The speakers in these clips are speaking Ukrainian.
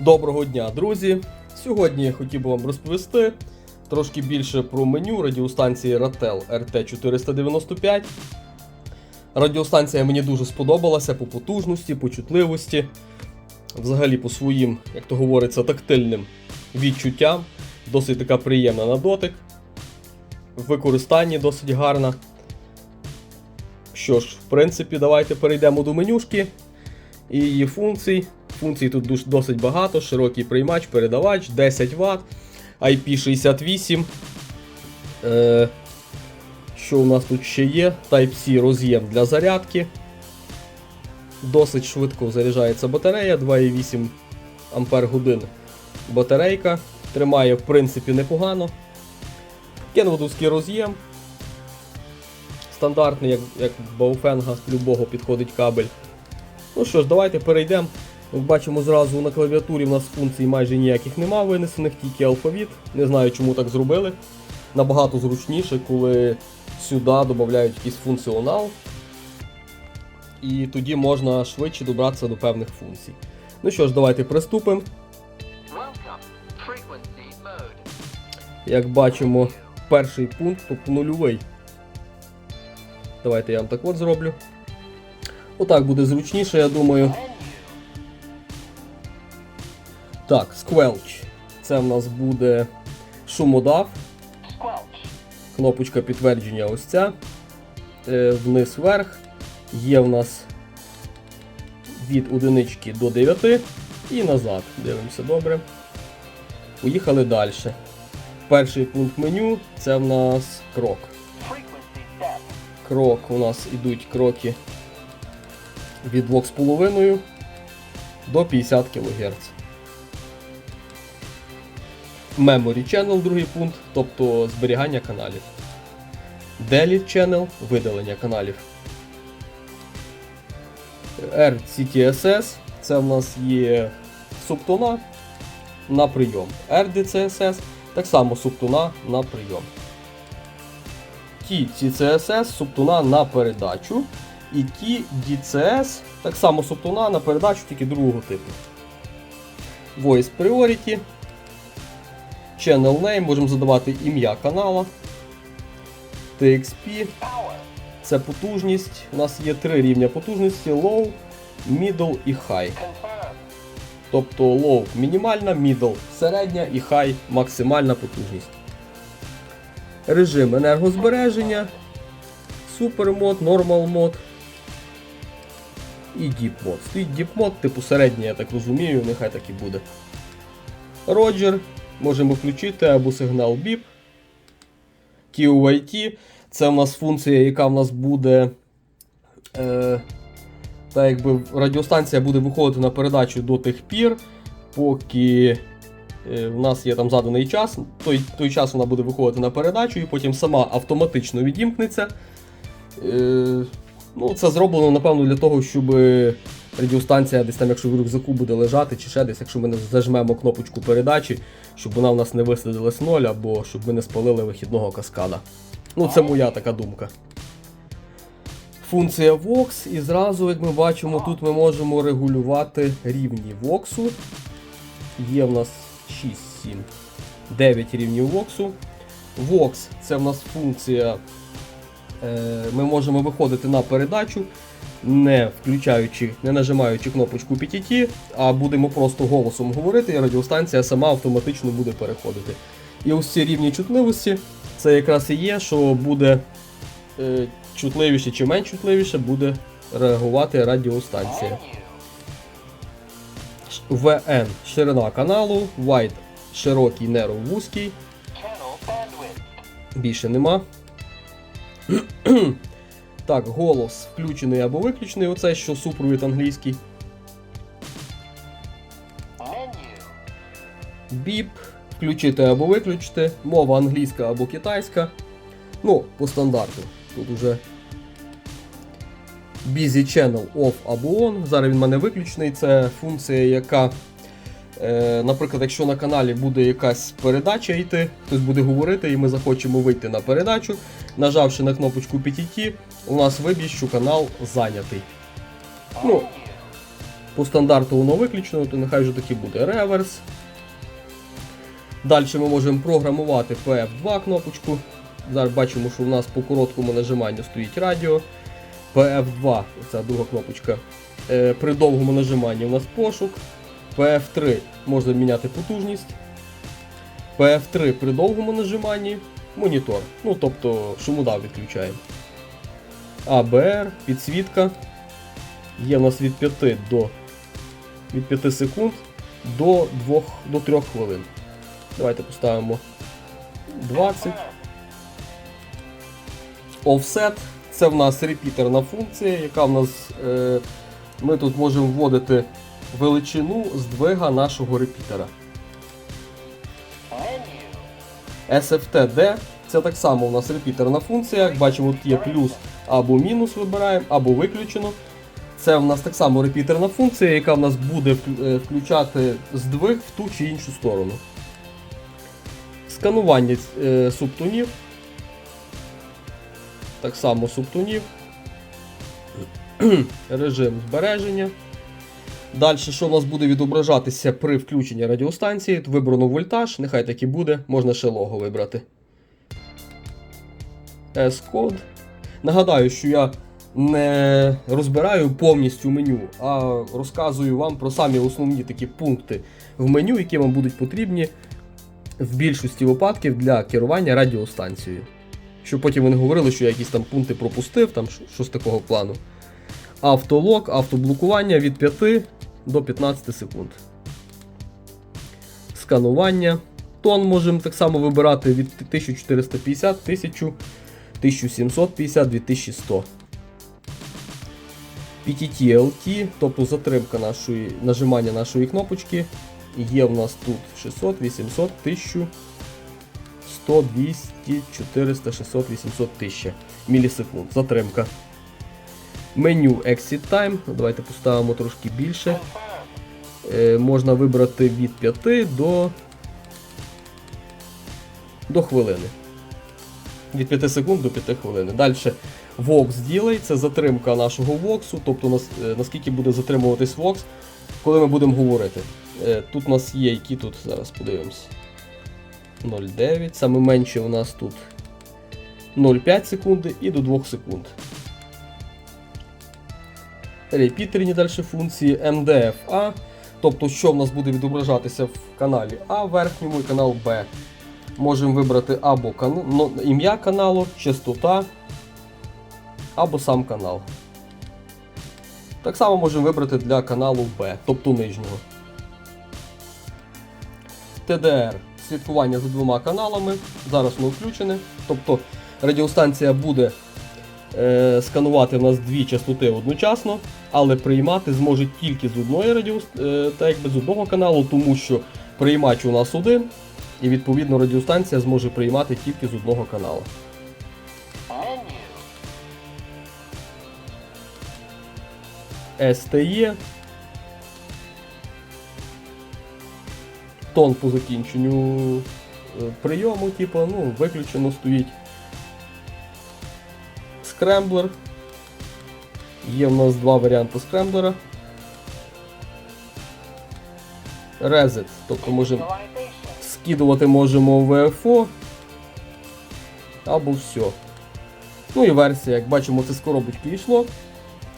Доброго дня, друзі! Сьогодні я хотів би вам розповісти трошки більше про меню радіостанції Ratel RT495. Радіостанція мені дуже сподобалася по потужності, по чутливості, взагалі по своїм, як то говориться, тактильним відчуттям. Досить така приємна на дотик. В використанні досить гарна. Що ж, в принципі, давайте перейдемо до менюшки і її функцій. Функцій тут досить багато, широкий приймач, передавач, 10 Вт, IP68. Е, що у нас тут ще є? Type-C роз'єм для зарядки. Досить швидко заряджається батарея, 2,8 Ампер батарейка. Тримає, в принципі, непогано. Кенвудовський роз'єм. Стандартний, як, як Baofenga, з любого підходить кабель. Ну що ж, давайте перейдемо. Як бачимо зразу на клавіатурі в нас функцій майже ніяких нема винесених, тільки алфавіт. Не знаю, чому так зробили. Набагато зручніше, коли сюди додають якийсь функціонал. І тоді можна швидше добратися до певних функцій. Ну що ж, давайте приступимо. Як бачимо, перший пункт, тобто нульовий. Давайте я вам так от зроблю. Отак буде зручніше, я думаю. Так, Squelch. Це в нас буде шумодав. Кнопочка підтвердження ось ця. Е, вниз вверх. Є в нас від одинички до 9 і назад. Дивимося добре. Поїхали далі. Перший пункт меню це в нас крок. Крок у нас ідуть кроки від 2,5 до 50 кГц. Memory Channel, другий пункт, тобто зберігання каналів. Delete Channel видалення каналів. RCTSS це в нас є субтона на прийом. RDCSS так само субтона на прийом. TCCSS субтона на передачу. І TDCS так само субтона на передачу, тільки другого типу. Voice Priority. Channel Name, можемо задавати ім'я канала. TXP це потужність. У нас є три рівня потужності: Low, Middle і High. Тобто low мінімальна, middle середня і high максимальна потужність. Режим енергозбереження, Super мод, Normal мод і Deep мод. Стоїть Deep мод, типу середній, я так розумію, нехай так і буде. Roger можемо включити або сигнал BIP. QIT це в нас функція, яка в нас буде. Е, та якби радіостанція буде виходити на передачу до тих пір, поки е, в нас є там заданий час. Той, той час вона буде виходити на передачу і потім сама автоматично відімкнеться. Е, ну, це зроблено, напевно, для того, щоб радіостанція десь там, якщо в рюкзаку буде лежати, чи ще десь, якщо ми не зажмемо кнопочку передачі, щоб вона в нас не висадилась ноль, або щоб ми не спалили вихідного каскада. Ну, це моя така думка. Функція Vox, і зразу, як ми бачимо, тут ми можемо регулювати рівні Vox. Є в нас 6, 7, 9 рівнів Vox. Vox це в нас функція. е, Ми можемо виходити на передачу, не включаючи, не нажимаючи кнопочку PTT, а будемо просто голосом говорити, і радіостанція сама автоматично буде переходити. І ось ці рівні чутливості, це якраз і є, що буде е, чутливіше чи менш чутливіше буде реагувати радіостанція. VN ширина каналу, Wide широкий, Narrow вузький, більше нема. Так, голос включений або виключений, оце що супровід англійський. Біп, включити або виключити, мова англійська або китайська. Ну, по стандарту. Тут уже Busy Channel Off або On. Зараз він в мене виключений. Це функція, яка, е, наприклад, якщо на каналі буде якась передача йти, хтось буде говорити, і ми захочемо вийти на передачу, нажавши на кнопочку PTT, у нас виб'є, що канал зайнятий. Ну, По стандарту воно виключено, то нехай вже таки буде реверс. Далі ми можемо програмувати PF2 кнопочку. Зараз бачимо, що у нас по короткому нажиманню стоїть радіо. PF2, ця друга кнопочка. Е, При довгому нажиманні у нас пошук. PF3 можна міняти потужність. PF3 при довгому нажиманні монітор. Ну, тобто шумодав відключаємо. ABR, підсвітка. Є в нас від 5 до від 5 секунд до 2 до 3 хвилин. Давайте поставимо 20. Offset це в нас репітерна функція, яка в нас. Е, ми тут можемо вводити величину здвига нашого репітера. SFTD це так само у нас репітерна функція. Як бачимо, тут є плюс або мінус вибираємо, або виключено. Це в нас так само репітерна функція, яка в нас буде е, включати здвиг в ту чи іншу сторону. Сканування е, субтонів. Так само субтонів. Режим збереження. Далі, що в нас буде відображатися при включенні радіостанції? Вибрано вольтаж, нехай так і буде, можна ще лого вибрати. S-код. Нагадаю, що я не розбираю повністю меню, а розказую вам про самі основні такі пункти в меню, які вам будуть потрібні в більшості випадків для керування радіостанцією. Щоб потім ви не говорили, що я якісь там пункти пропустив, там щось такого плану. Автолог, автоблокування від 5 до 15 секунд. Сканування. Тон можемо так само вибирати від 1450, 1000, 1750, 2100. PTT-LT, тобто затримка нашої, нажимання нашої кнопочки. Є в нас тут 600, 800, 1000, 100, 200, 400, 600, 800, 1000 мілісекунд. Затримка. Меню Exit Time. Давайте поставимо трошки більше. Е, можна вибрати від 5 до, до хвилини. Від 5 секунд до 5 хвилин. Далі Vox Delay це затримка нашого воксу, тобто нас, е, наскільки буде затримуватись Vox, коли ми будемо говорити. Е, Тут у нас є, які тут, зараз подивимось. 0,9. Саме менше у нас тут 0,5 секунди і до 2 секунд. Репітерні далі функції MDF-A, тобто що в нас буде відображатися в каналі А верхньому і канал Б. Можемо вибрати або кан... ну, ім'я каналу, частота, або сам канал. Так само можемо вибрати для каналу Б, тобто нижнього. TDR слідкування за двома каналами. Зараз воно включене. Тобто радіостанція буде е, сканувати в нас дві частоти одночасно, але приймати зможе тільки з одної радіо, е, якби з одного каналу, тому що приймач у нас один, і відповідно радіостанція зможе приймати тільки з одного каналу. STE. Тон по закінченню е, прийому, типу, ну, виключено стоїть. Скремблер. Є в нас два варіанти скремблера. Reset, тобто можемо скидувати можемо в VFO або все. Ну і версія, як бачимо, це з коробочки йшло.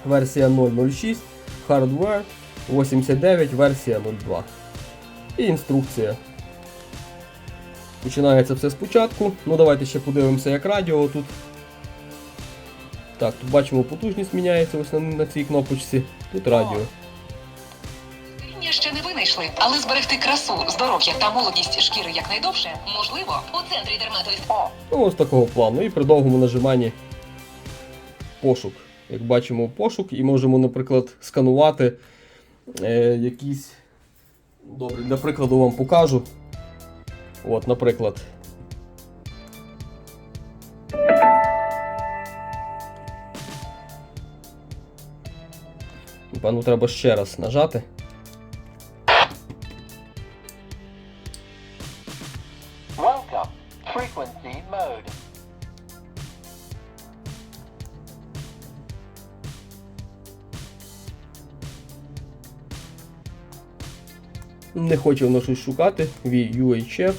Версія 006, hardware 89, версія 02. І інструкція. Починається все спочатку. Ну давайте ще подивимося, як радіо тут. Так, тут бачимо потужність міняється ось на, на цій кнопочці. Тут радіо. Ні, ще не винайшли, але зберегти красу, здоров'я та молодість шкіри якнайдовше можливо. У центрі дерматові Off. Ну, ось такого плану. І при довгому нажиманні пошук. Як бачимо, пошук, і можемо, наприклад, сканувати е, якісь. Добре, для прикладу вам покажу. От, наприклад. Напевно, треба ще раз нажати. Welcome. Frequency mode. Не хоче воно щось шукати. VUHF.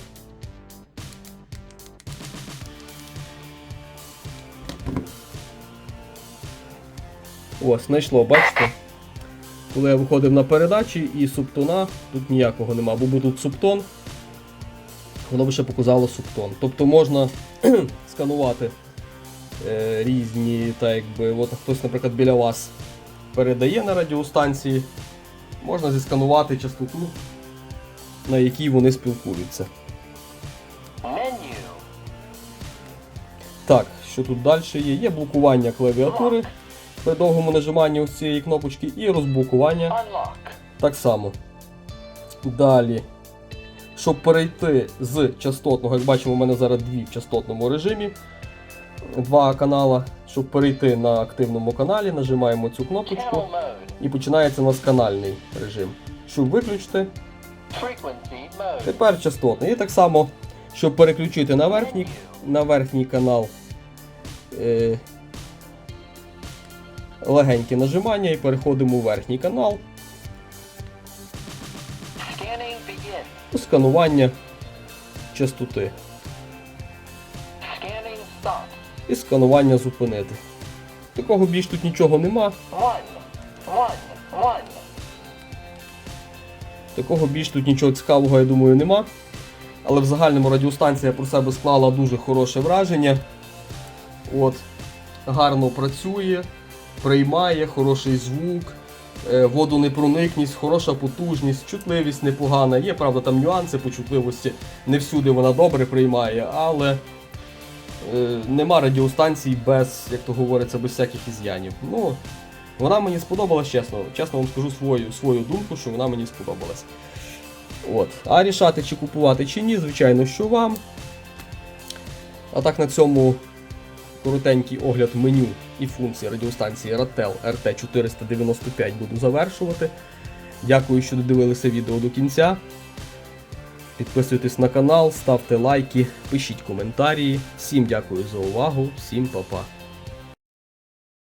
Ось, знайшло, бачите? Коли я виходив на передачі і субтона, тут ніякого нема, бо був тут субтон, воно би ще показало субтон. Тобто можна сканувати е, різні, так якби, от хтось, наприклад, біля вас передає на радіостанції, можна зісканувати частоту, на якій вони спілкуються. Так, що тут далі є? Є блокування клавіатури при довгому нажиманні ось цієї кнопочки і розблокування Unlock. так само. Далі. Щоб перейти з частотного, як бачимо, у мене зараз дві в частотному режимі. Два канала. Щоб перейти на активному каналі, нажимаємо цю кнопочку і починається у нас канальний режим. Щоб виключити, тепер частотний. І так само, щоб переключити на верхній, на верхній канал. Е, легеньке нажимання і переходимо у верхній канал. Сканування частоти. І сканування зупинити. Такого більш тут нічого нема. Такого більш тут нічого цікавого, я думаю, нема. Але в загальному радіостанція про себе склала дуже хороше враження. От, гарно працює, приймає хороший звук, е, водонепроникність, хороша потужність, чутливість непогана. Є, правда, там нюанси по чутливості. Не всюди вона добре приймає, але е, нема радіостанцій без, як то говориться, без всяких із'янів. Ну, вона мені сподобалась, чесно. Чесно вам скажу свою, свою думку, що вона мені сподобалась. От. А рішати, чи купувати, чи ні, звичайно, що вам. А так на цьому коротенький огляд меню і функцій радіостанції Ratel RT495 буду завершувати. Дякую, що додивилися відео до кінця. Підписуйтесь на канал, ставте лайки, пишіть коментарі. Всім дякую за увагу, всім па-па.